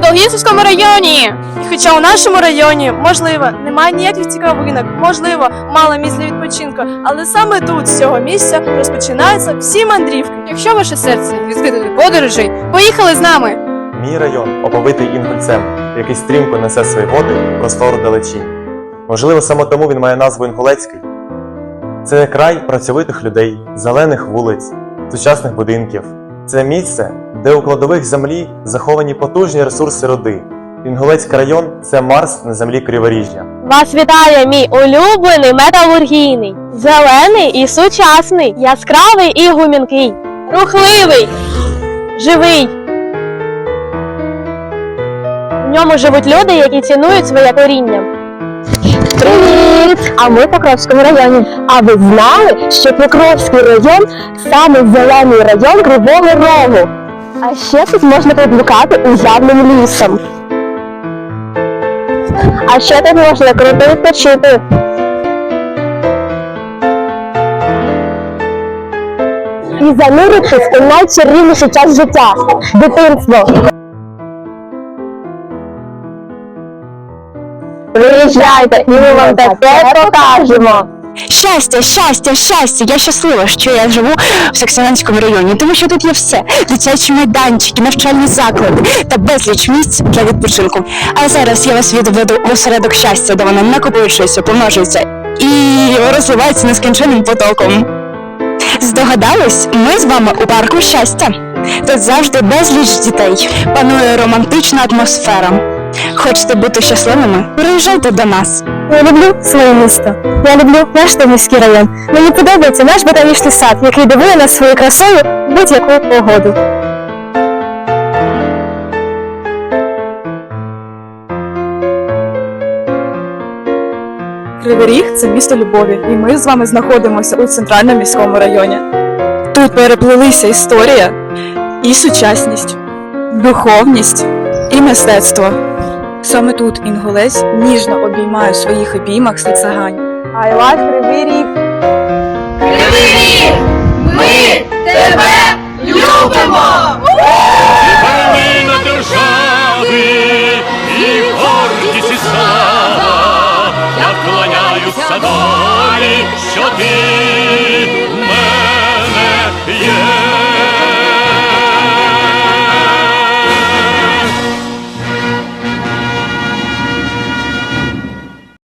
Долгісовському районі. І хоча у нашому районі, можливо, немає ніяких цікавинок, можливо, мало місць для відпочинку, але саме тут, з цього місця, розпочинаються всі мандрівки. Якщо ваше серце відкрите до подорожей, поїхали з нами. Мій район оповитий інгульцем, який стрімко несе свої води в простору далечінь. Можливо, саме тому він має назву Інгулецький. Це край працьовитих людей, зелених вулиць, сучасних будинків. Це місце, де у кладових землі заховані потужні ресурси роди. Інгулецький район це Марс на землі Криворіжжя. Вас вітає мій улюблений металургійний, зелений і сучасний, яскравий і гумінкий, рухливий, живий. В ньому живуть люди, які цінують своє коріння. Привіт! А ми в Покровському районі. А ви знали, що Покровський район саме зелений район Кривого Рогу? А ще тут можна поблукати уявним лісом. А ще тут можна круто відпочити. І зануритись у найчарівніший час життя дитинство. Приїжджайте, і ми вам таке покажемо. Щастя, щастя, щастя! Я щаслива, що я живу в Саксонанському районі, тому що тут є все: дитячі майданчики, навчальні заклади та безліч місць для відпочинку. А зараз я вас відведу в осередок щастя, де воно накопичується, помножується і розливається нескінченним потоком. Здогадались, ми з вами у парку щастя. Тут завжди безліч дітей. Панує романтична атмосфера. Хочете бути щасливими? Приїжджайте до нас. Я люблю своє місто. Я люблю наш Томівський район. Мені подобається наш ботанічний сад, який дивує нас своєю красою будь-яку погоду. Кривий Ріг це місто любові, і ми з вами знаходимося у центральному міському районі. Тут переплилися історія і сучасність, духовність і мистецтво. Саме тут інгулець ніжно обіймає в своїх обіймах сацагань. I love Кривий Ріг! Перлина держави і гордість і слава, я вклоняюся долі, що ти